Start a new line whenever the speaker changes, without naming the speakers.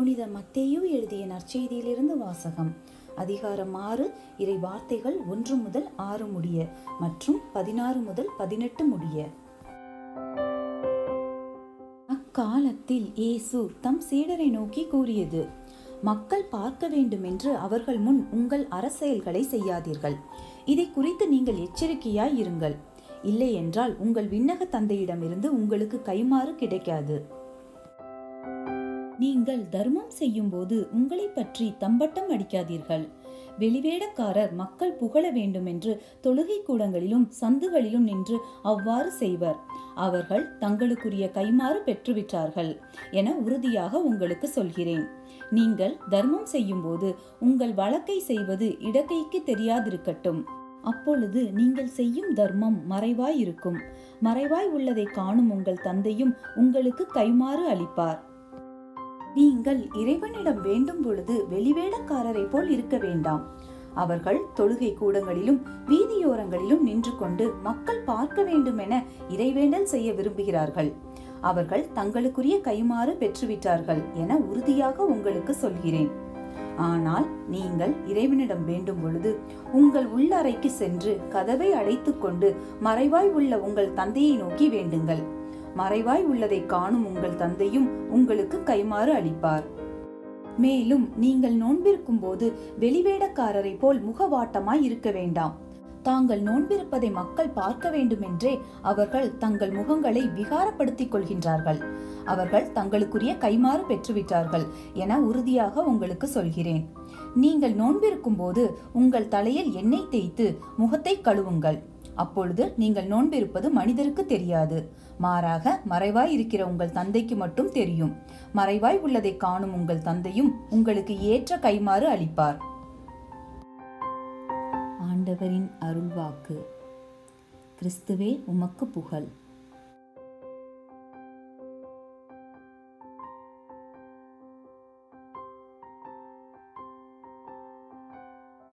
புனித மத்தேயு எழுதிய நற்செய்தியிலிருந்து வாசகம். அதிகாரம் ஆறு இறை வார்த்தைகள் ஒன்று முதல் ஆறு முடிய மற்றும் பதினாறு முதல் பதினெட்டு முடிய. அக்காலத்தில் இயேசு தம் சீடரை நோக்கி கூறியது மக்கள் பார்க்க வேண்டுமென்று அவர்கள் முன் உங்கள் அரசியல்களை செய்யாதீர்கள். இதை குறித்து நீங்கள் எச்சரிக்கையாய் இருங்கள். இல்லையென்றால் உங்கள் விண்ணக தந்தையிடமிருந்து உங்களுக்கு கைமாறு கிடைக்காது. நீங்கள் தர்மம் செய்யும்போது உங்களை பற்றி தம்பட்டம் அடிக்காதீர்கள். வெளிவேடக்காரர் மக்கள் புகழ வேண்டுமென்று தொழுகை கூடங்களிலும் சந்துகளிலும் நின்று அவ்வாறு செய்வர். அவர்கள் தங்களுக்குரிய கைமாறு பெற்றுவிட்டார்கள் என உறுதியாக உங்களுக்கு சொல்கிறேன். நீங்கள் தர்மம் செய்யும்போது உங்கள் வழக்கை செய்வது இடக்கைக்கு தெரியாதிருக்கட்டும். அப்பொழுது நீங்கள் செய்யும் தர்மம் மறைவாய் இருக்கும் மறைவாய் உள்ளதை காணும் உங்கள் தந்தையும் உங்களுக்கு கைமாறு அளிப்பார். நீங்கள் இறைவனிடம் வேண்டும் பொழுது வெளிவேடக்காரரை போல் இருக்க வேண்டாம். அவர்கள் தொழுகை கூடங்களிலும் வீதியோரங்களிலும் நின்று கொண்டு மக்கள் பார்க்க வேண்டும் என இறைவேண்டல் செய்ய விரும்புகிறார்கள். அவர்கள் தங்களுக்குரிய கைமாறு பெற்றுவிட்டார்கள் என உறுதியாக உங்களுக்கு சொல்கிறேன். ஆனால் நீங்கள் இறைவனிடம் வேண்டும் பொழுது உங்கள் உள்ளறைக்கு சென்று கதவை அடைத்துக்கொண்டு மறைவாய் உள்ள உங்கள் தந்தையை நோக்கி வேண்டுங்கள். மறைவாய் உள்ளதை காணும் உங்கள் தந்தையும் உங்களுக்கு கைமாறு அளிப்பார். மேலும் நீங்கள் நோன்பிருக்கும் போது வெளிவேடக்காரரை போல் முகவாட்டமாய் இருக்க வேண்டாம். தாங்கள் நோன்பிருப்பதை மக்கள் பார்க்க வேண்டுமென்றே அவர்கள் தங்கள் முகங்களை விகாரப்படுத்திக் கொள்கின்றார்கள். அவர்கள் தங்களுக்குரிய கைமாறு பெற்றுவிட்டார்கள் என உறுதியாக உங்களுக்கு சொல்கிறேன். நீங்கள் நோன்பிருக்கும் போது உங்கள் தலையில் எண்ணெய் தேய்த்து முகத்தை கழுவுங்கள். அப்பொழுது நீங்கள் நோன்பிருப்பது மனிதருக்கு தெரியாது. மாறாக மறைவாய் இருக்கிற உங்கள் தந்தைக்கு மட்டும் தெரியும். மறைவாய் உள்ளதை காணும் உங்கள் தந்தையும் உங்களுக்கு ஏற்ற கைமாறு அளிப்பார். ஆண்டவரின் அருள்வாக்கு. கிறிஸ்துவே உமக்கு புகழ்.